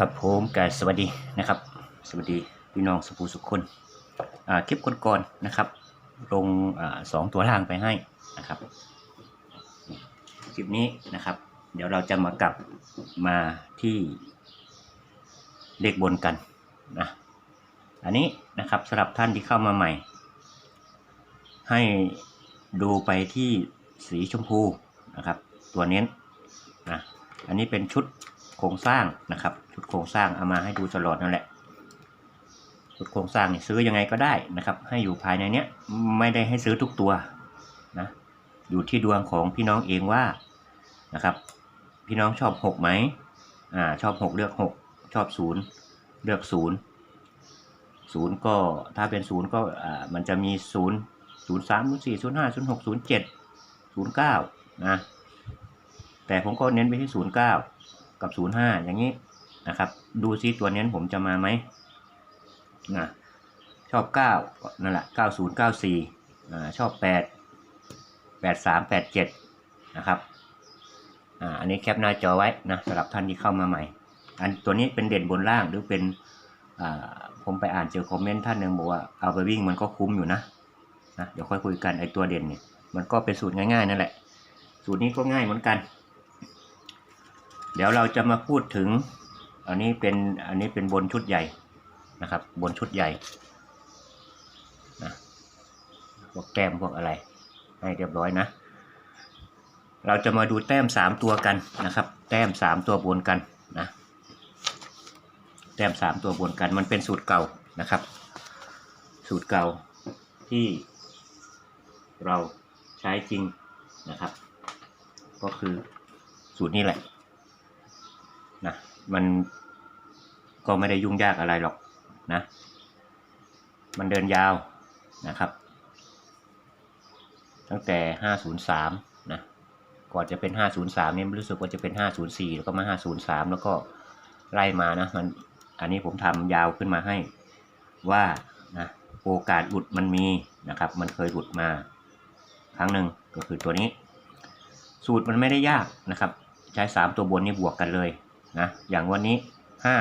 ครับผมกสวัสดีนะครับ สวัสดีพี่น้องสุภูสุขคนคลิปก่อนๆนะครับ ลงอสองตัวล่างไปให้นะครับคลิปนี้นะครับ เดี๋ยวเราจะมากลับมาที่เลขบนกันนะอันนี้นะครับสำหรับท่านที่เข้ามาใหม่ ให้ดูไปที่สีชมพูนะครับ ตัวเน้นนะอันนี้เป็นชุด โครงสร้างนะครับ ชุดโครงสร้างเอามาให้ดูตลอดนั่นแหละ ชุดโครงสร้างนี่ซื้อยังไงก็ได้นะครับ ให้อยู่ภายในเนี้ยไม่ได้ให้ซื้อทุกตัวนะอยู่ที่ดวงของพี่น้องเองว่านะครับ พี่น้องชอบหกไหมอ่าชอบหกเลือกหกชอบศูนย์เลือกศูนย์ศูนย์ก็ถ้าเป็นศูนย์ก็อ่ามันจะมีศูนย์ศูนย์สามศูนย์สี่ศูนย์ห้าศูนย์หกศูนย์เจ็ดศูนย์เก้านะแต่ผมก็เน้นไปที่ศูนย์เก้า กับศูนย์ห้าอย่างนี้นะครับ ดูซิตัวเน้ผมจะมาไหมนะชอบเก้านั่นแหละเก้าศูนย์เก้าสี่อ่าชอบแปดแปดสามแปดเจ็ดนะครับอ่าอันนี้แคปหน้าจอไว้นะสำหรับท่านที่เข้ามาใหม่ อันตัวนี้เป็นเด่นบนล่างหรือเป็นอ่าผมไปอ่านเจอคอมเมนต์ท่านหนึ่งบอกว่าเอาไปวิ่งมันก็คุ้มอยู่นะนะเดี๋ยวค่อยคุยกันไอตัวเด่นเนี่ยมันก็เป็นสูตรง่ายๆนั่นแหละ สูตรนี้ก็ง่ายเหมือนกัน เดี๋ยวเราจะมาพูดถึง อันนี้เป็นอันนี้เป็นบนชุดใหญ่นะครับ บนชุดใหญ่นะพวกแก้มพวกอะไร ให้เรียบร้อยนะ เราจะมาดูแต้มสามตัวกันนะครับ แต้มสามตัวบนกันนะแต้มสามตัวบนกันมันเป็นสูตรเก่านะครับ สูตรเก่าที่เราใช้จริงนะครับ ก็คือสูตรนี้แหละ นะมันก็ไม่ได้ยุ่งยากอะไรหรอกนะมันเดินยาวนะครับ ตั้งแต่ 503 นะก่อนจะเป็น 503เนี่ยรู้สึกว่าจะเป็น 504 แล้วก็มา 503 แล้วก็ไล่มานะมันอันนี้ผมทำยาวขึ้นมาให้ว่านะโอกาสหลุดมันมีนะครับ มันเคยหลุดมา ครั้งหนึ่งก็คือตัวนี้ สูตรมันไม่ได้ยากนะครับ ใช้ 3 ตัวบนนี่บวกกันเลย นะอย่างวันนี้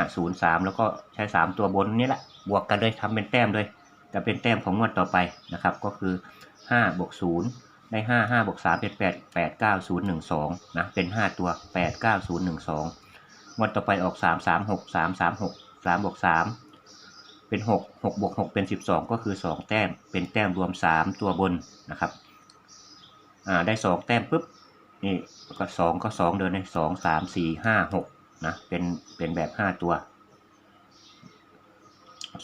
503 แล้วก็ใช้ 3 ตัวบนนี่แหละบวกกันเลยทำเป็นแต้มเลยจะเป็นแต้มของงวดต่อไปนะครับ ก็คือ5บวก0ได้ 5 5บวก3เป็น 8 8 9 0 1 2นะเป็น 5 ตัว 8 9 0 1 2งวดต่อไปออก 3 3 6 3 3 6 3บวก3เป็น 6 6บวก6เป็น 12 ก็คือ 2 แต้ม เป็นแต้มรวม 3 ตัวบนนะครับอ่าได้ 2 แต้มปุ๊บนี่ก็สองก็สองเดินในสองสามสี่ห้าหก นะเป็นเป็นแบบ 5 ตัว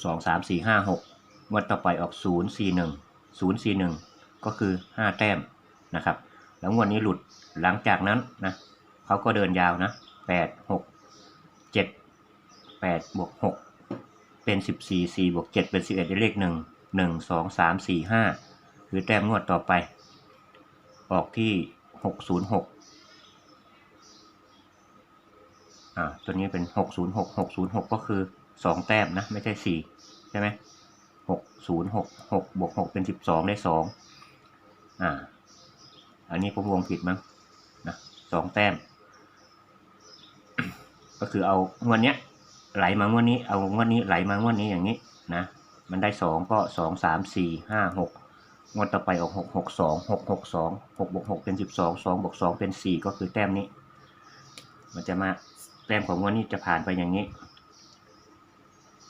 2 3 4 5 6วันต่อไปออก 0 4 1 0 4 1 ก็คือ 5 แต้มนะครับ แล้ววันนี้หลุดหลังจากนั้นนะเขาก็เดินยาวนะ 8 6 7 8บวก6เป็น 14 4บวก7เป็น 11ได้เลข 1 1 2 3 4 5 คือแต้มงวดต่อไป ออกที่ 606 อ่าตัวนี้เป็นหกศูนย์หกหกศูนย์หกก็คือสองแต้มนะ ไม่ใช่สี่ใช่ไหมหกศูนย์หกหกบวกหกเป็นสิบสองได้สองอ่า อันนี้ผมวงผิดมั้งนะสองแต้ม ก็คือเอางวดเนี้ยไหลมางวดนี้ เอางวดนี้ไหลมางวดนี้อย่างนี้นะ มันได้สองก็สองสามสี่ห้าหกงวดต่อไปออกหกหกสองหกหกสองหกบวกหกเป็นสิบสองสองบวกสองเป็นสี่ก็คือแต้มนี้ มันจะมา ต้มของงวดนี้จะผ่านไปอย่างนี้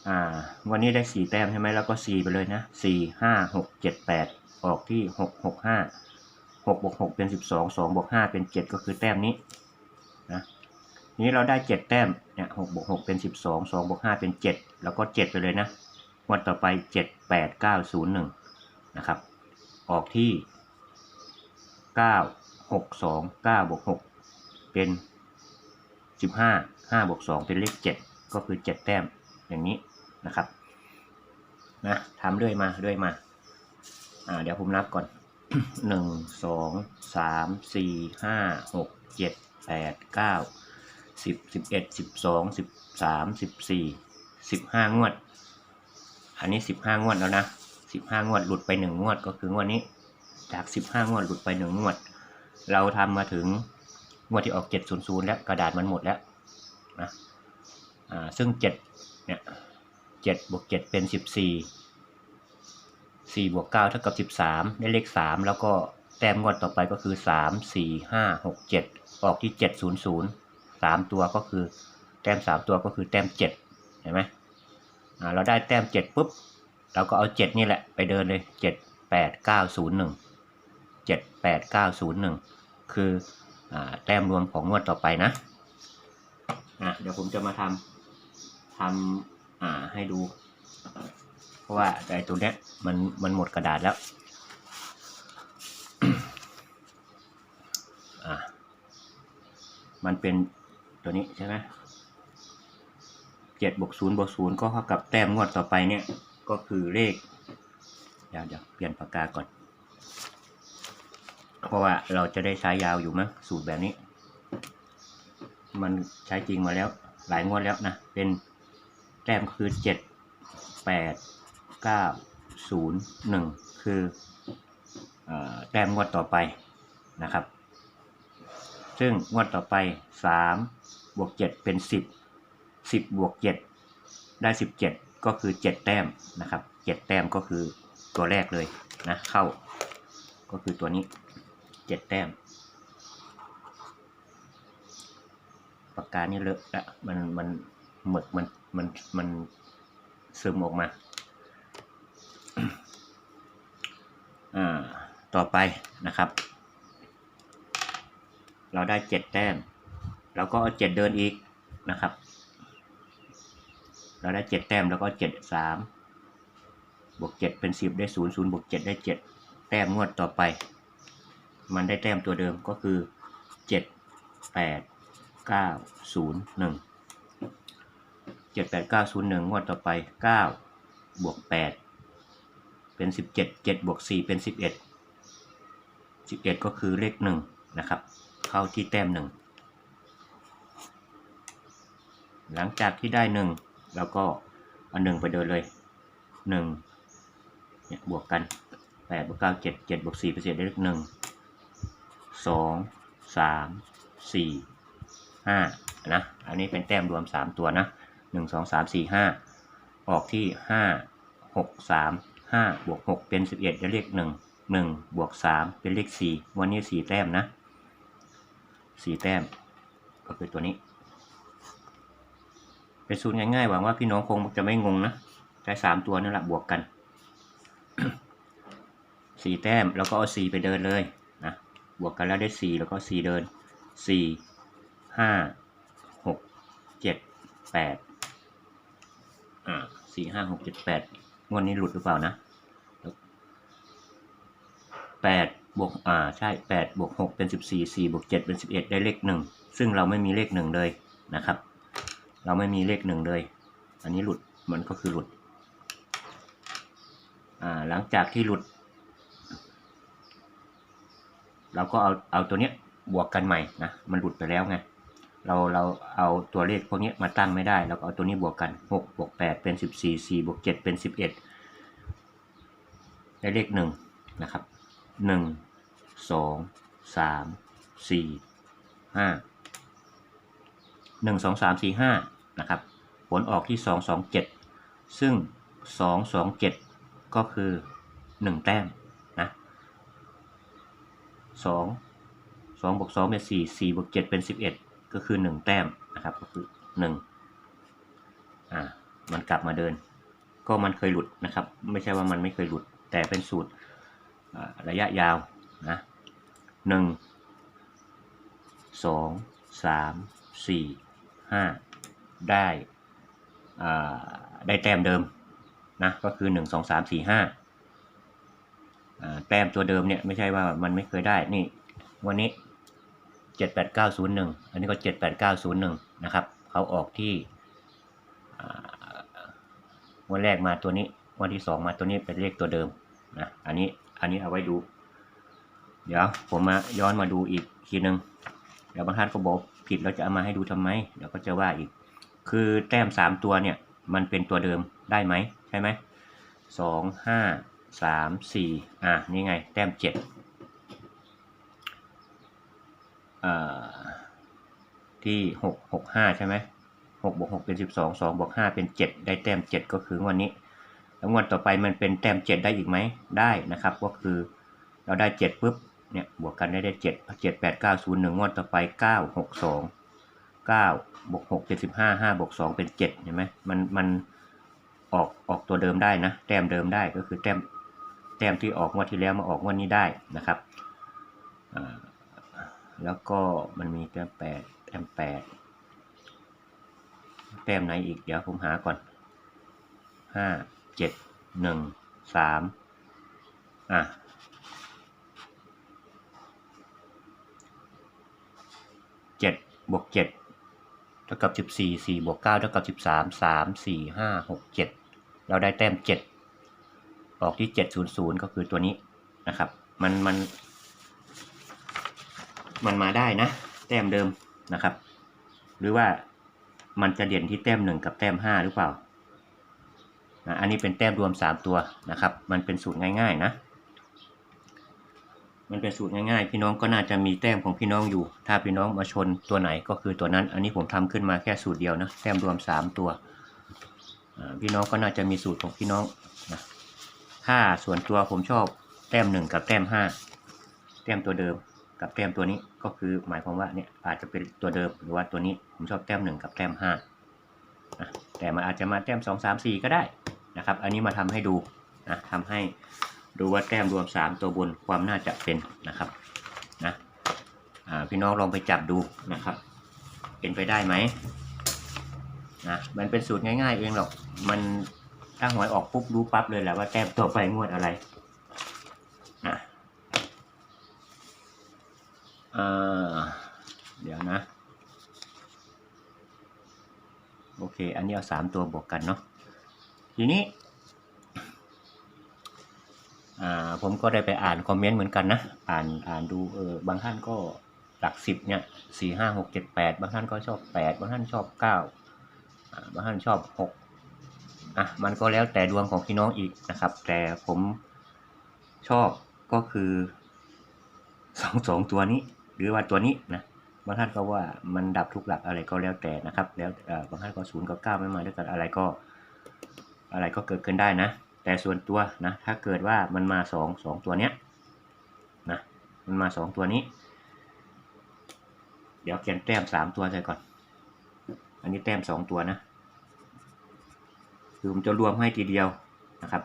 อ่าวดนี้ได้สี่แต้มใช่ไหมแล้วก็สี่ไปเลยนะสี่ห้าหกเจ็ดแปดออกที่หกหกห้าหกบวกหกเป็นสิบสองสองบวกห้าเป็นเจ็ดก็คือแต้มนี้นะนี้เราได้เจ็ดแต้มเนี่ยหกบวกหกเป็นสิบสองสองบวกห้าเป็นเจ็ดแล้วก็เจ็ดไปเลยนะงวดต่อไปเจ็ดแปดเก้าศูนย์หนึ่งนะครับ ออกที่เก้าหกสองเก้าบวกหกเป็น สิบห้าห้าบวกสองเป็นเลขเจ็ดก็คือเจ็ดแต้มอย่างนี้นะครับนะทำเรื่อยมาเรื่อยมาอ่าเดี๋ยวผมนับก่อนหนึ่งสองสามสี่ห้าหกเจ็ดแปดเก้าสิบสิบเอ็ดสิบสองสิบสามสิบสี่สิบห้างวด อันนี้สิบห้างวดแล้วนะสิบห้างวดหลุดไปหนึ่งงวดก็คืองวดนี้ จากสิบห้างวดหลุดไปหนึ่งงวด เราทำมาถึง งวดที่ออกเจ็ดศูนย์ศูนย์แล้วกระดาษมันหมดแล้วนะซึ่งเจ็ดเนี่ยเจ็ดบวกเจ็ดเป็นสิบสี่สี่บวกเก้าเท่ากับสิบสามได้เลขสามแล้วก็แต้มงวดต่อไปก็คือสามสี่ห้าหกเจ็ดออกที่เจ็ดศูนย์ศูนย์สามตัวก็คือแต้มสามตัวก็คือแต้มเจ็ดเห็นไหมเราได้แต้มเจ็ดปุ๊บ เราก็เอาเจ็ดนี่แหละ ไปเดินเลยเจ็ดแปดเก้าศูนย์หนึ่งเจ็ดแปดเก้าศูนย์หนึ่งคือ แต้มรวมของงวดต่อไปนะอะเดี๋ยวผมจะมาทำทำอ่าให้ดู เพราะว่าไอ้ตัวเนี้ยมันมันหมดกระดาษแล้วอะมันเป็นตัวนี้ใช่ไหมเจ็ดบวกศูนย์บวกศูนย์ก็เท่ากับแต้มงวดต่อไปเนี่ย ก็คือเลข เดี๋ยวเดี๋ยวเปลี่ยนปากกาก่อน เพราะว่าเราจะได้ใช้ยาวอยู่มั้งสูตรแบบนี้ มันใช้จริงมาแล้ว หลายงวดแล้วนะ เป็นแต้มคือเจ็ดแปดเก้าศูนย์หนึ่งคือเออแต้มงวดต่อไปนะครับ ซึ่งงวดต่อไปสามบวกเจ็ดเป็นสิบสิบบวกเจ็ดได้สิบเจ็ดก็คือเจ็ดแต้มนะครับเจ็ดแต้มก็คือตัวแรกเลยนะเข้าก็คือตัวนี้ เจ็ดแต้ม ปากกานี่เลอะละมันมันหมึกมันมันมันซึมออกมา อ่า ต่อไปนะครับ เราได้เจ็ดแต้มเราก็เอาเจ็ดเดินอีกนะครับ เราได้เจ็ดแต้มแล้วก็เจ็ดสามบวกเจ็ดเป็นสิบได้ศูนย์ศูนย์บวกเจ็ดได้เจ็ดแต้มงวดต่อไป มันได้แต้มตัวเดิมก็คือเจ็ดแปดเก้าศูนย์หนึ่งเจ็ดแปดเก้าศูนย์หนึ่งงวดต่อไปเก้าบวกแปดเป็นสิบเจ็ดเจ็ดบวกสี่เป็นสิบเอ็ดสิบเอ็ดก็คือเลขหนึ่งนะครับ เข้าที่แต้มหนึ่งหลังจากที่ได้หนึ่งเราก็เอาหนึ่งไปเดินเลยหนึ่งเนี่ยบวกกันแปดบวกเก้าเจ็ดเจ็ดบวกสี่เป็นเศษได้เลขหนึ่ง สองสามสี่ห้านะ อันนี้เป็นแต้มรวมสามตัวนะหนึ่งสองสามสี่ห้าออกที่ห้าหกสามห้าบวกหกเป็นสิบเอ็ดได้เลขหนึ่งหนึ่งบวกสามเป็นเลขสี่วันนี้สี่แต้มนะสี่แต้ม ก็คือตัวนี้ เป็นสูตรง่ายๆหวังว่าพี่น้องคงจะไม่งงนะใช้สามตัวนั่นแหละบวกกันสี่แต้มแล้วก็เอาสี่ไปเดินเลย บวกกันแล้วได้สี่แล้วก็สี่เดินสี่ห้าหกเจ็ดแปดอ่าสี่ห้าหกเจ็ดแปดงวดนี้หลุดหรือเปล่านะแปดบวกอ่าใช่แปดบวกหกเป็นสิบสี่สี่บวกเจ็ดเป็นสิบเอ็ดได้เลขหนึ่งซึ่งเราไม่มีเลขหนึ่งเลยนะครับ เราไม่มีเลขหนึ่งเลย อันนี้หลุดมันก็คือหลุดอ่าหลังจากที่หลุด เราก็เอาเอาตัวเนี้ยบวกกันใหม่นะมันหลุดไปแล้วไงเราเราเอาตัวเลขพวกนี้มาตั้งไม่ได้เราก็เอาตัวนี้บวกกันหกบวกแปดเป็นสิบสี่สี่บวกเจ็ดเป็นสิบเอ็ดได้เลขหนึ่งนะครับหนึ่งสองสามสี่ห้าหนึ่งสองสามสี่ห้านะครับผลออกที่สองสองเจ็ดซึ่งสองสองเจ็ดก็คือหนึ่งแต้ม สองสองบวกสองเป็นสี่สี่บวกเจ็ดเป็นสิบเอ็ดก็คือหนึ่งแต้มนะครับก็คือหนึ่งอ่ามันกลับมาเดิน ก็มันเคยหลุดนะครับ ไม่ใช่ว่ามันไม่เคยหลุด แต่เป็นสูตรอ่าระยะยาวนะหนึ่งสองสามสี่ห้าได้อ่าได้แต้มเดิมนะก็คือหนึ่งสองสามสี่ห้า แต้มตัวเดิมเนี่ยไม่ใช่ว่ามันไม่เคยได้นี่ วันนี้เจ็ดแปดเก้าศูนย์หนึ่งอันนี้ก็เจ็ดแปดเก้าศูนย์หนึ่งนะครับเขาออกที่วันแรกมาตัวนี้วันที่สองมาตัวนี้เป็นเลขตัวเดิมนะอันนี้อันนี้เอาไว้ดู เดี๋ยวผมมาย้อนมาดูอีกทีหนึ่งเดี๋ยวบางท่านก็บอกผิดแล้วจะเอามาให้ดูทำไมเดี๋ยวก็จะว่าอีก คือแต้มสามตัวเนี่ยมันเป็นตัวเดิมได้ไหมใช่ไหมสองห้า สามสี่อะ นี่ไง แต้มเจ็ดที่หกหกห้าใช่ไหมหกบวกหกเป็นสิบสองสองบวกห้าเป็นเจ็ดได้แต้มเจ็ดก็คืองวดนี้ แล้วงวดต่อไปมันเป็นแต้มเจ็ดได้อีกไหมได้นะครับ ก็คือเราได้เจ็ดปุ๊บเนี่ยบวกกันได้ได้เจ็ดเจ็ดแปดเก้าศูนย์หนึ่งงวดต่อไปเก้าหกสองเก้าบวกหกเป็นสิบห้าห้าบวกสองเป็นเจ็ดเห็นไหมมันมันออกออกตัวเดิมได้นะ แต้มเดิมได้ก็คือแต้ม แต้มที่ออกงวดที่แล้วมาออกงวดนี้ได้นะครับแล้วก็มันมีแต้มแปดแต้มแปดแต้มไหนอีกเดี๋ยวผมหาก่อนห้าเจ็ดหนึ่งสามอะเจ็ดบวกเจ็ดเท่ากับสิบสี่สี่บวกเก้าเท่ากับสิบสามสามสี่ห้าหกเจ็ดเราได้แต้มเจ็ด ออกที่เจ็ดศูนย์ศูนย์ก็คือตัวนี้นะครับ มันมัน มันมาได้นะ แต้มเดิมนะครับ หรือว่ามันจะเด่นที่แต้มหนึ่งกับแต้มห้าหรือเปล่า อันนี้เป็นแต้มรวมสามตัวนะครับ มันเป็นสูตรง่ายๆนะ มันเป็นสูตรง่ายๆ พี่น้องก็น่าจะมีแต้มของพี่น้องอยู่ ถ้าพี่น้องมาชนตัวไหนก็คือตัวนั้น อันนี้ผมทำขึ้นมาแค่สูตรเดียวนะ แต้มรวมสามตัว พี่น้องก็น่าจะมีสูตรของพี่น้องนะ ถ้าส่วนตัวผมชอบแต้มหนึ่งกับแต้มห้าแต้มตัวเดิมกับแต้มตัวนี้ก็คือหมายความว่าเนี่ยอาจจะเป็นตัวเดิมหรือว่าตัวนี้ผมชอบแต้มหนึ่งกับแต้มห้าแต่มันอาจจะมาแต้มสองสามสี่ก็ได้นะครับ อันนี้มาทำให้ดูนะทำให้ดูว่าแต้มรวมสามตัวบนความน่าจะเป็นนะครับนะพี่น้องลองไปจับดูนะครับ เป็นไปได้ไหมนะมันเป็นสูตรง่าย ๆ เองหรอกมัน ถ้าหวยออกปุ๊บรู้ปั๊บเลยแหละว่าแต้มต่อไปงวดอะไรนะเดี๋ยวนะ โอเค อันนี้เอาสามตัวบวกกันเนาะทีนี้อ่าผมก็ได้ไปอ่านคอมเมนต์เหมือนกันนะ อ่านอ่านดูเออบางท่านก็หลักสิบเนี่ยสี่ห้าหกเจ็ดแปดบางท่านก็ชอบแปดบางท่านชอบเก้าบางท่านชอบหก อะมันก็แล้วแต่ดวงของพี่น้องอีกนะครับ แต่ผมชอบก็คือสองสองตัวนี้ หรือว่าตัวนี้นะบางท่านก็ว่ามันดับทุกหลักอะไรก็แล้วแต่นะครับ แล้วเออบางท่านก็ศูนย์ก็เก้าไม่มาด้วยกันอะไรก็อะไรก็เกิดขึ้นได้นะ แต่ส่วนตัวนะถ้าเกิดว่ามันมาสองสองตัวเนี้ยนะมันมาสองตัวนี้ เดี๋ยวเขียนแต้มสามตัวใส่ก่อน อันนี้แต้มสองตัวนะ คือผมจะรวมให้ทีเดียวนะครับ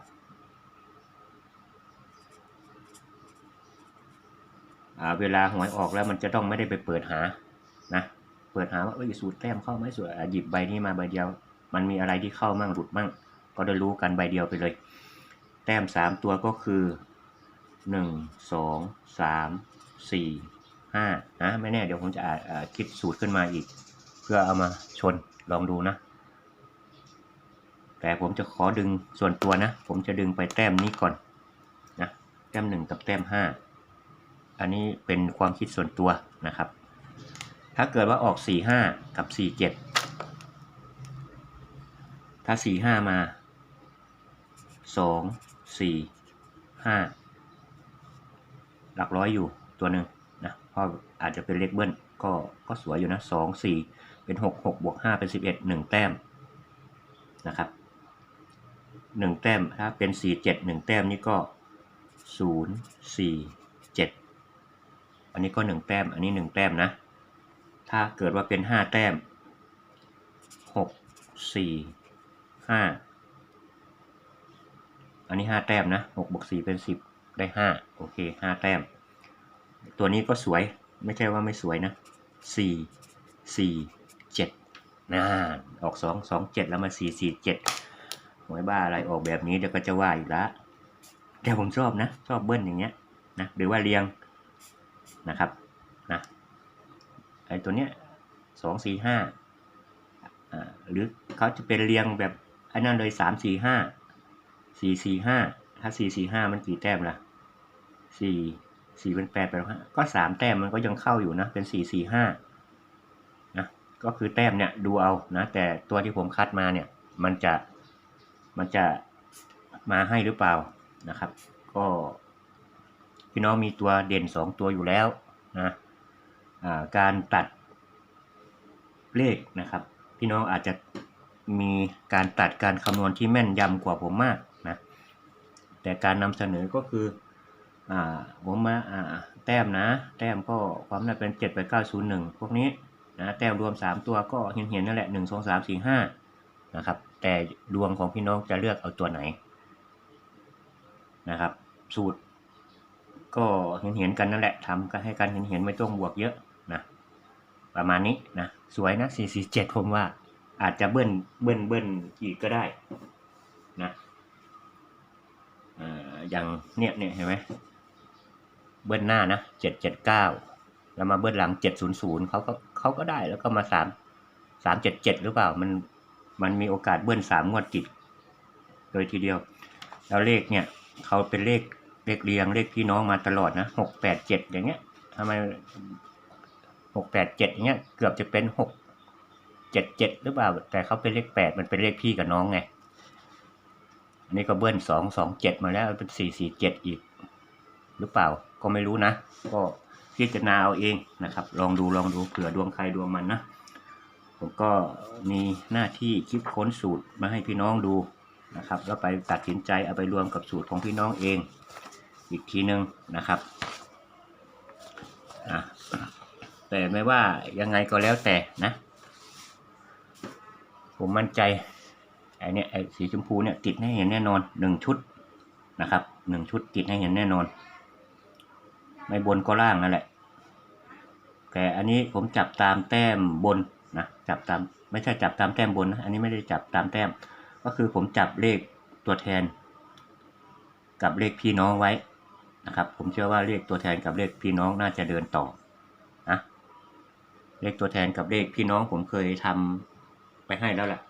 เวลาหวยออกแล้วมันจะต้องไม่ได้ไปเปิดหานะเปิดหาว่าเอ้ยสูตรแต้มเข้าไหมสูตรหยิบใบนี้มาใบเดียว มันมีอะไรที่เข้ามั่งหลุดมั่ง ก็ได้รู้กันใบเดียวไปเลย แต้มสามตัวก็คือหนึ่งสองสามสี่ห้านะไม่แน่เดี๋ยวผมจะอาอ่าคิดสูตรขึ้นมาอีก เพื่อเอามาชนลองดูนะ แต่ผมจะขอดึงส่วนตัวนะ ผมจะดึงไปแต้มนี้ก่อนนะแต้มหนึ่งกับแต้มห้าอันนี้เป็นความคิดส่วนตัวนะครับ ถ้าเกิดว่าออก4 5กับ4 7ถ้า4 5มา2 4 5หลักร้อยอยู่ตัวหนึ่งนะเพราะอาจจะเป็นเลขเบิ้ลก็ก็สวยอยู่นะ2 4เป็น6 6บวก5เป็น11 1แต้มนะครับ 1แต้มถ้าเป็น4 7 1แต้มนี่ก็0 4 7อันนี้ก็หนึ่งแต้ม อันนี้หนึ่งแต้มนะ ถ้าเกิดว่าเป็นห้าแต้มหกสี่ห้าอันนี้ห้าแต้มนะหกบวกสี่เป็นสิบได้ห้าโอเคห้าแต้ม ตัวนี้ก็สวยไม่ใช่ว่าไม่สวยนะสี่สี่เจ็ดน่าออกสองสองเจ็ดแล้วมาสี่สี่เจ็ด หวยบ้าอะไรออกแบบนี้เดี๋ยวก็จะว่าอีกละแต่ผมชอบนะ ชอบเบิ้ลอย่างเงี้ยนะหรือว่าเรียงนะครับนะไอตัวเนี้ยสองสี่ห้าอ่าหรือเขาจะเป็นเรียงแบบไอ้นั่นเลยสามสี่ห้าสี่สี่ห้าถ้าสี่สี่ห้ามันกี่แต้มล่ะสี่สี่เป็นแปดเป็นห้าก็สามแต้มมันก็ยังเข้าอยู่นะ เป็นสี่สี่ห้านะก็คือแต้มเนี่ยดูเอานะ แต่ตัวที่ผมคัดมาเนี่ย มันจะ มันจะมาให้หรือเปล่านะครับ ก็พี่น้องมีตัวเด่นสองตัวอยู่แล้วนะาการตัดเลขนะครับ พี่น้องอาจจะมีการตัดการคำนวณที่แม่นยำกว่าผมมากนะแต่การนำเสนอก็คืออผมมาาแต้มนะ แต้มก็ความน่าเป็นเจ็ดไปเก้าศูนย์หนึ่งพวกนี้นะแต้มรวมสามตัวก็เห็นเห็นๆนั่นแหละหนึ่งสองสามสี่ห้านะครับ แต่ดวงของพี่น้องจะเลือกเอาตัวไหนนะครับ สูตร ก็เห็นเห็นกันนั่นแหละทำก็ให้กันเห็นเห็นไม่ต้องบวกเยอะนะประมาณนี้นะสวยนะสี่สี่เจ็ดผมว่าอาจจะเบิ้ลเบิ้ลเบิ้ลอีกก็ได้นะอ่าอย่างเนี่ยเนี่ยเห็นไหมเบิ้ลหน้านะเจ็ดเจ็ดเก้าแล้วมาเบิ้ลหลังเจ็ดศูนย์ศูนย์เขาก็เขาก็ได้แล้วก็มาสามสามเจ็ดเจ็ดหรือเปล่ามัน มันมีโอกาสเบิ้ลสามงวดติดโดยทีเดียว แล้วเลขเนี่ยเขาเป็นเลขเลขเรียงเลขพี่น้องมาตลอดนะหกแปดเจ็ดอย่างเงี้ยทำไมหกแปดเจ็ดอย่างเงี้ยเกือบจะเป็นหกเจ็ดเจ็ดหรือเปล่า แต่เขาเป็นเลขแปดมันเป็นเลขพี่กับน้องไงอันนี้ก็เบิ้ลสองสองเจ็ดมาแล้วเป็นสี่สี่เจ็ดอีก หรือเปล่าก็ไม่รู้นะ ก็พิจารณาเอาเองนะครับ ลองดูลองดูเผื่อดวงใครดวงมันนะ ผมก็มีหน้าที่คิดค้นสูตรมาให้พี่น้องดูนะครับ แล้วไปตัดสินใจเอาไปรวมกับสูตรของพี่น้องเอง อีกทีนึงนะครับแต่ไม่ว่ายังไงก็แล้วแต่นะ ผมมั่นใจไอ้นี่ไอ้สีชมพูเนี่ยติดให้เห็นแน่นอนหนึ่งชุดนะครับหนึ่งชุดติดให้เห็นแน่นอน ไม่บนก็ล่างนั่นแหละแต่อันนี้ผมจับตามแต้มบน นะจับตามไม่ใช่จับตามแต้มบนนะอันนี้ไม่ได้จับตามแต้ม ก็คือผมจับเลขตัวแทน กับเลขพี่น้องไว้นะครับ ผมเชื่อว่าเลขตัวแทนกับเลขพี่น้องน่าจะเดินต่อนะเลขตัวแทนกับเลขพี่น้องผมเคยทำไปให้แล้วแหละ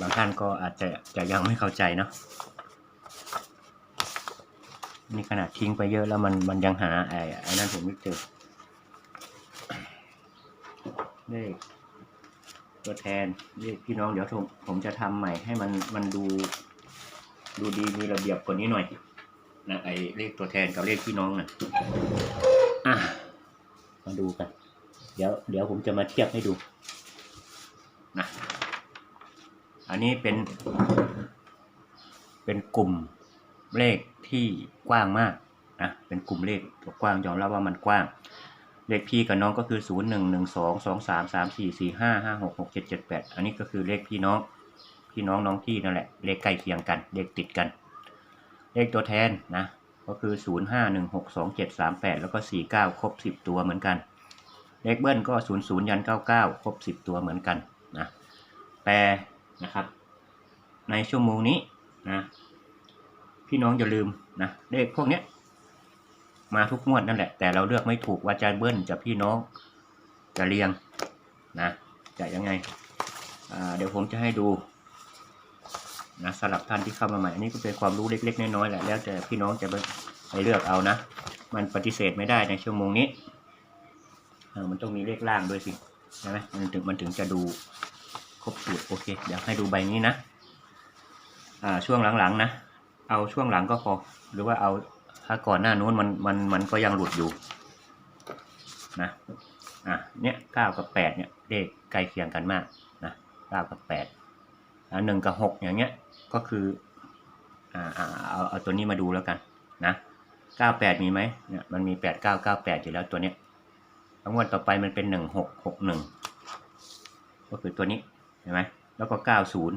บางท่านก็อาจจะจะยังไม่เข้าใจเนาะ นี่ขนาดทิ้งไปเยอะแล้วมันมันยังหาไอ้ไอ้นั่นผมไม่เจอเลขตัวแทนเลขพี่น้องเดี๋ยวผมผมจะทำใหม่ให้มันมันดู ดูดีมีระเบียบกว่านี้หน่อยนะไอ้เลขตัวแทนกับเลขพี่น้องนะอะมาดูกัน เดี๋ยวเดี๋ยวผมจะมาเทียบให้ดูนะอันนี้เป็น เป็นกลุ่มเลข ที่กว้างมากนะเป็นกลุ่มเลขตัวกว้างยอมรับว่ามันกว้าง เลขพี่กับน้องก็คือศูนย์หนึ่งหนึ่งสองสองสามสามสี่สี่ห้าห้าหกหกเจ็ดเจ็ดแปดอันนี้ก็คือเลขพี่น้อง พี่น้องน้องพี่นั่นแหละ เลขใกล้เคียงกัน เลขติดกัน เลขตัวแทนนะก็คือศูนย์ห้าหนึ่งหกสองเจ็ดสามแปดแล้วก็สี่เก้าครบสิบตัวเหมือนกัน เลขเบิ้ลก็ศูนย์ศูนย์ยันเก้าเก้าครบสิบตัวเหมือนกันนะแต่นะครับ ในชั่วโมงนี้นะ พี่น้องอย่าลืมนะเลขพวกเนี้ยมาทุกงวดนั่นแหละ แต่เราเลือกไม่ถูกว่าจะเบิ้ลจะพี่น้องจะเรียงนะจะยังไงเดี๋ยวผมจะให้ดูนะสำหรับท่านที่เข้ามาใหม่อันนี้ก็เป็นความรู้เล็ก ๆ น้อยๆแหละแล้วแต่พี่น้องจะไปเลือกเอานะ มันปฏิเสธไม่ได้ในชั่วโมงนี้มันต้องมีเลขล่างด้วยสิใช่ไหมมันถึงมันถึงจะดูครบสูตรโอเคเดี๋ยวให้ดูใบนี้นะอ่าช่วงหลังๆนะ เอาช่วงหลังก็พอ หรือว่าเอาถ้าก่อนหน้านู้นมันมันมันก็ยังหลุดอยู่นะอะเนี่ยเก้ากับแปดเนี่ยเลขใกล้เคียงกันมากนะเก้ากับแปดอ่าหนึ่งกับหกอย่างเงี้ยก็คืออ่าเอาเอาตัวนี้มาดูแล้วกันนะเก้าแปดมีไหมเนี่ยมันมีแปดเก้าเก้าแปดอยู่แล้วตัวเนี้ยแล้วงวดต่อไปมันเป็นหนึ่งหกหกหนึ่งก็คือตัวนี้เห็นไหมแล้วก็เก้าศูนย์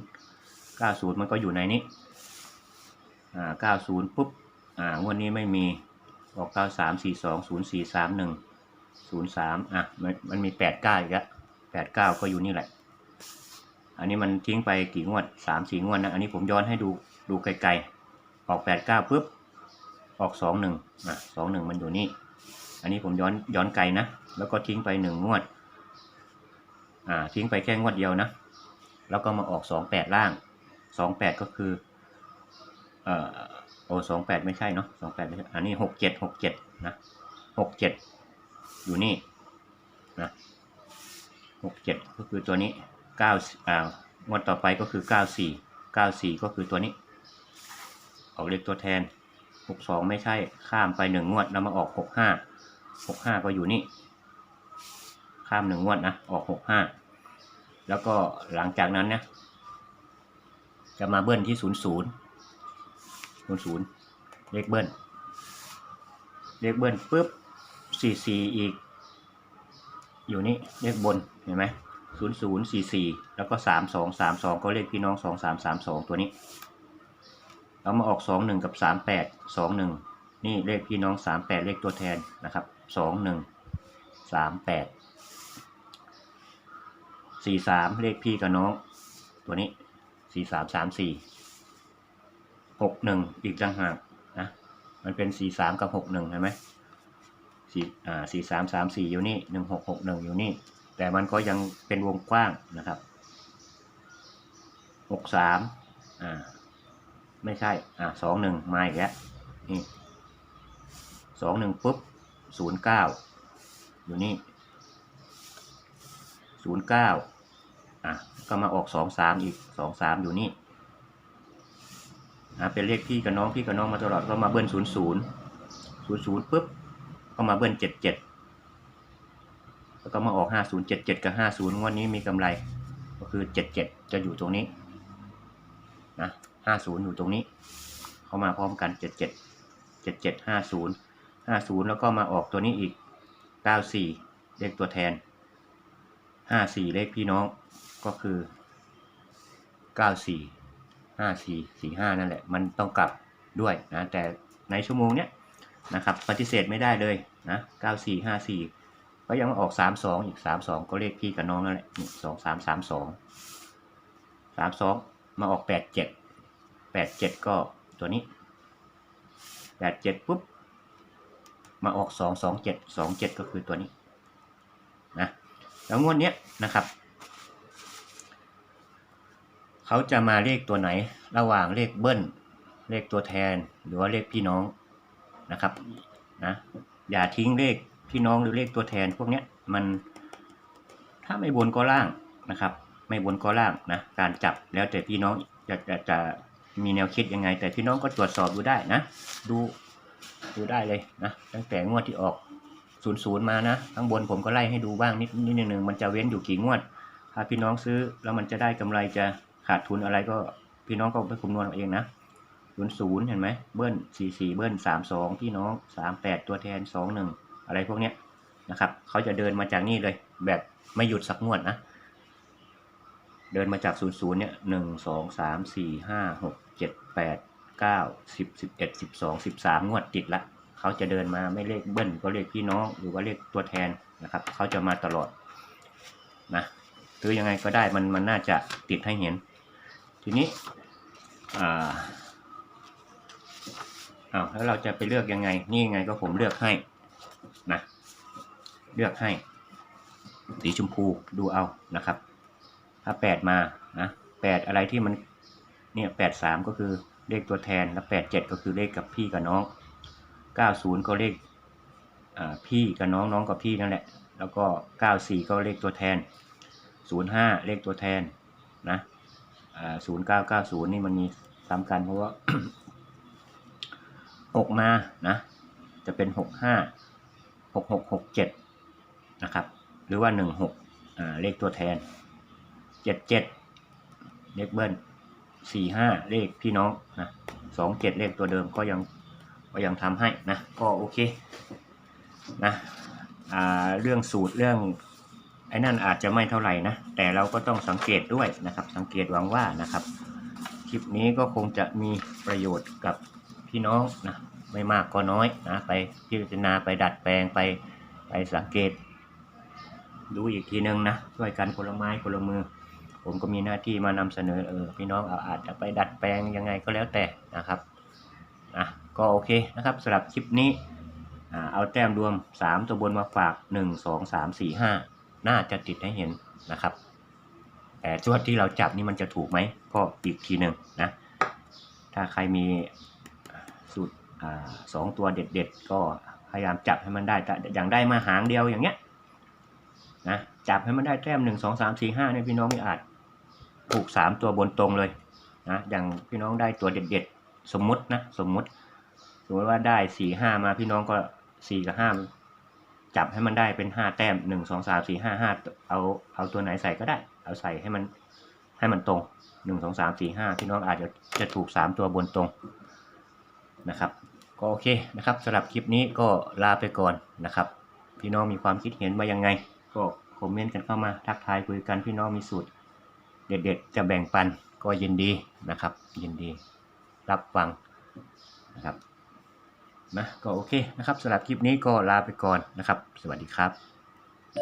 เก้าศูนย์มันก็อยู่ในนี้ อ่าเก้าศูนย์ปุ๊บ อ่างวดนี้ไม่มีออกเก้าสามสี่สองศูนย์สี่สามหนึ่งศูนย์สามอะ มันมันมีแปดเก้าอีกแล้วแปดเก้าก็อยู่นี่แหละ อันนี้มันทิ้งไปกี่งวดสามสี่งวดนะ อันนี้ผมย้อนให้ดูดูไกลๆ ออกแปดเก้าปุ๊บ ออกสองหนึ่งอะสองหนึ่งมันอยู่นี่ อันนี้ผมย้อนย้อนไกลนะ แล้วก็ทิ้งไปหนึ่งงวด อ่า ทิ้งไปแค่งวดเดียวนะ แล้วก็มาออกสองแปดล่างสองแปดก็คือ เอ่อโอสองแปดไม่ใช่เนาะสองแปดไม่ใช่อันนี้หกเจ็ดหกเจ็ดนะหกเจ็ดอยู่นี่นะหกเจ็ดก็คือตัวนี้เก้าอ่างวดต่อไปก็คือเก้าสี่เก้าสี่ก็คือตัวนี้ ออกเลขตัวแทนหกสองไม่ใช่ข้ามไปหนึ่งงวดแล้วมาออกหกห้าหกห้าก็อยู่นี่ ข้ามหนึ่งงวดนะออกหกห้าแล้วก็หลังจากนั้นเนี่ยจะมาเบิ้ลที่ศูนย์ศูนย์ นย์ศูนย์เลขเบิ้ลเลขเบิ้ลปุ๊บสี่สี่อีก อยู่นี่เลขบนเห็นไหมศูนย์ศูนย์สี่สี่แล้วก็สามสองสามสองก็เลขพี่น้องสองสามสามสองตัวนี้แล้วมาออกสองหนึ่งกับสามแปดสองหนึ่งนี่เลขพี่น้องสามแปดเลขตัวแทนนะครับสองหนึ่งสามแปดสี่สามเลขพี่กับน้อง ตัวนี้สี่สามสามสี่ หกหนึ่งอีกต่างหากนะมันเป็นสี่สามกับหกหนึ่งเห็นไหมสี่อ่าสี่สามสามสี่อยู่นี่หนึ่งหกหกหนึ่งอยู่นี่ แต่มันก็ยังเป็นวงกว้างนะครับหกสามอ่าไม่ใช่อ่าสองหนึ่งมาอีกแล้วนี่สองหนึ่งปุ๊บศูนย์เก้าอยู่นี่ศูนย์เก้าอะก็มาออกสองสามอีกสองสามอยู่นี่ เป็นเลขพี่กับน้องพี่กับน้องมาตลอดก็มาเบิ้ลศูนย์ศูนย์ศูนย์ศูนย์ปุ๊บก็มาเบิ้ลเจ็ดเจ็ดแล้วก็มาออกห้าศูนย์เจ็ดเจ็ดกับห้าศูนย์งวันนี้มีกำไร ก็คือเจ็ดเจ็ดจะอยู่ตรงนี้นะห้าศูนย์อยู่ตรงนี้ เข้ามาพร้อมกันเจ็ดเจ็ดเจ็ดเจ็ดห้าศูนย์ห้าศูนย์แล้วก็มาออกตัวนี้อีกเก้าสี่เลขตัวแทนห้าสี่เลขพี่น้องก็คือเก้าสี่ ห้าสี่สี่ห้านั่นแหละ มันต้องกลับด้วยนะแต่ในชั่วโมงเนี้ยนะครับปฏิเสธไม่ได้เลยนะเก้าสี่ห้าสี่ก็ยังมาออกสามสองอีกสามสองก็เลขพี่กับน้องนั่นแหละสองสามสามสองสามสองมาออกแปดเจ็ดแปดเจ็ดก็ตัวนี้แปดเจ็ดปุ๊บมาออกสองสองเจ็ดสองเจ็ดก็คือตัวนี้นะแล้วงวดเนี้ยนะครับ เขาจะมาเลขตัวไหน ระหว่างเลขเบิ้ล เลขตัวแทนหรือว่าเลขพี่น้องนะครับนะอย่าทิ้งเลขพี่น้องหรือเลขตัวแทนพวกเนี้ยมันถ้าไม่บนก็ล่างนะครับ ไม่บนก็ล่างนะการจับแล้วแต่พี่น้องจะจะจะมีแนวคิดยังไง แต่พี่น้องก็ตรวจสอบดูได้นะ ดูดูได้เลยนะตั้งแต่งวดที่ออกศูนย์ศูนย์มานะข้างบนผมก็ไล่ให้ดูบ้างนิดนิดนึงมันจะเว้นอยู่กี่งวด ถ้าพี่น้องซื้อแล้วมันจะได้กำไรจะ ขาดทุนอะไรก็พี่น้องก็ไปคำนวณเอาเองนะศูนย์ศูนย์เห็นไหมเบิ้ลสี่สี่เบิ้ลสามสองพี่น้องสามแปดตัวแทนสองหนึ่งอะไรพวกเนี้ยนะครับเขาจะเดินมาจากนี่เลย แบบไม่หยุดสักงวดนะเดินมาจากศูนย์ศูนย์เนี่ยหนึ่งสองสามสี่ห้าหกเจ็ดแปดเก้าสิบสิบเอ็ดสิบสองสิบสามงวดติดละเขาจะเดินมาไม่เลขเบิ้ลก็เลขพี่น้องหรือว่าเลขตัวแทนนะครับ เขาจะมาตลอดนะซื้อยังไงก็ได้มันมันน่าจะติดให้เห็น ทีนี้อ่าอ้าวแล้วเราจะไปเลือกยังไง นี่ยังไงก็ผมเลือกให้นะเลือกให้ สีชมพูดูเอานะครับ ถ้าแปดมานะแปดอะไรที่มันเนี่ยแปดสามก็คือเลขตัวแทน แล้วแปดเจ็ดก็คือเลขกับพี่กับน้องเก้าศูนย์ก็เลขพี่กับน้องน้องกับพี่นั่นแหละ แล้วก็เก้าสี่ก็เลขตัวแทนศูนย์ห้าเลขตัวแทนนะ ศูนย์เก้าเก้าศูนย์นี่มันมีซ้ำกันเพราะว่าหกมานะจะเป็นหกห้าหกหกหกเจ็ดนะครับ หรือว่าหนึ่งหกเลขตัวแทนเจ็ดเจ็ดเลขเบิ้ลสี่ห้าเลขพี่น้องนะสองเจ็ดเลขตัวเดิมก็ยังก็ยังทำให้นะ ก็โอเคนะเรื่องสูตรเรื่อง ไอ้นั่นอาจจะไม่เท่าไหร่นะ แต่เราก็ต้องสังเกตด้วยนะครับ สังเกตหวังว่านะครับ คลิปนี้ก็คงจะมีประโยชน์กับพี่น้องนะ ไม่มากก็น้อยนะ ไปพิจารณาไปดัดแปลงไปไปสังเกต ดูอีกทีนึงนะ ช่วยกันคนละไม้คนละมือ ผมก็มีหน้าที่มานำเสนอเออพี่น้องเอาอาจจะไปดัดแปลงยังไงก็แล้วแต่นะครับอะก็โอเคนะครับสำหรับคลิปนี้เอาแต้มรวม 3 ตัวบนมาฝาก 1 2 3 4 5 น่าจะติดให้เห็นนะครับ แต่ชุดที่เราจับนี่มันจะถูกไหมก็อีกทีหนึ่งนะ ถ้าใครมีสูตรสองตัวเด็ดๆ ก็พยายามจับให้มันได้แต่อย่างได้มาหางเดียวอย่างเงี้ยนะจับให้มันได้แต้มหนึ่งสองสามสี่ห้าเนี่ยพี่น้องไม่อาจถูกสามตัวบนตรงเลยนะอย่างพี่น้องได้ตัวเด็ดๆ สมมุตินะสมมุติสมมติว่าได้สี่ห้ามาพี่น้องก็สี่กับห้า จับให้มันได้เป็นห้าแต้มหนึ่งสองสามสี่ห้าห้าเอาเอาตัวไหนใส่ก็ได้ เอาใส่ให้มันให้มันตรงหนึ่งสองสามสี่ห้าพี่น้องอาจจะจะถูกสามตัวบนตรงนะครับ ก็โอเคนะครับสำหรับคลิปนี้ก็ลาไปก่อนนะครับ พี่น้องมีความคิดเห็นมายังไง ก็คอมเมนต์กันเข้ามาทักทายคุยกันพี่น้องมีสูตร เด็ดๆ จะแบ่งปันก็ยินดีนะครับ ยินดี รับฟังนะครับ นะก็โอเคนะครับสำหรับคลิปนี้ก็ลาไปก่อนนะครับ สวัสดีครับ